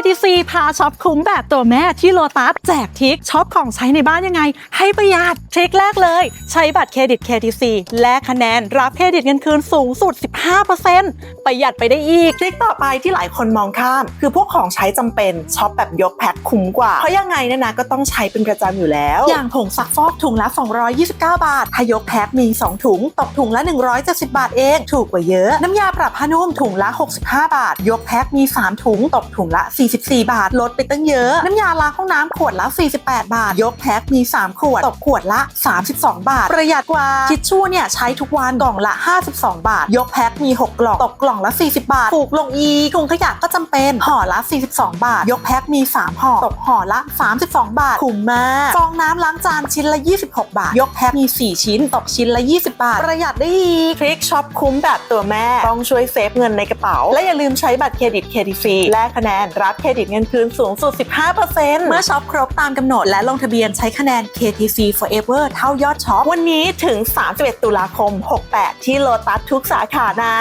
KTC พาช็อปคุ้มแบบตัวแม่ที่โลตัสแจกทิกช็อปของใช้ในบ้านยังไง ให้ประหยัดทริคแรกเลย ใช้บัตรเครดิต KTC แลกคะแนนรับเครดิตเงินคืนสูงสุด 15%ประหยัดไปได้อีกทริคต่อไปที่หลายคนมองข้าม คือพวกของใช้จำเป็นช็อปแบบยกแพ็คคุ้มกว่าเพราะยังไงเนี่ยนะก็ต้องใช้เป็นประจำอยู่แล้ว อย่างผงซักฟอกถุงละ 229 บาทถ้ายกแพ็คมี 2 ถุงตกถุงละ 170 บาทเองถูกกว่าเยอะ น้ำยาปรับผ้านุ่มถุงละ 65 บาท ยกแพ็คมี 3 ถุงตกถุงละ44 บาท ลดไปตั้งเยอะ น้ำยาล้างห้องน้ำขวดละ 48 บาท ยกแพ็คมี 3 ขวด ตกขวดละ 32 บาท ประหยัดกว่า ทิชชู่เนี่ยใช้ทุกวัน กล่องละ 52 บาท ยกแพ็คมี 6 กล่อง ตกกล่องละ 40 บาท ถูกลงอีกถุงขยะก็จำเป็น ห่อละ 42 บาท ยกแพ็คมี 3 ห่อ ตกห่อละ 32 บาท คุ้มมาก ฟองน้ำล้างจานชิ้นละ 26 บาท ยกแพ็คมี 4 ชิ้น ตกชิ้นละ 20 บาท ประหยัดได้อีกทริคช็อปคุ้มแบบตัวแม่ ต้องช่วยเซฟเงินในกระเป๋า และอย่าลืมใช้บัตรเครดิต KTC แลกคะแนนรับเครดิตเงินคืนสูงสุด 15%เมื่อช็อปครบตามกำหนดและลงทะเบียนใช้คะแนน KTC Forever เท่ายอดช็อป วันนี้ถึง 31 ตุลาคม 68 ที่โลตัสทุกสาขานะ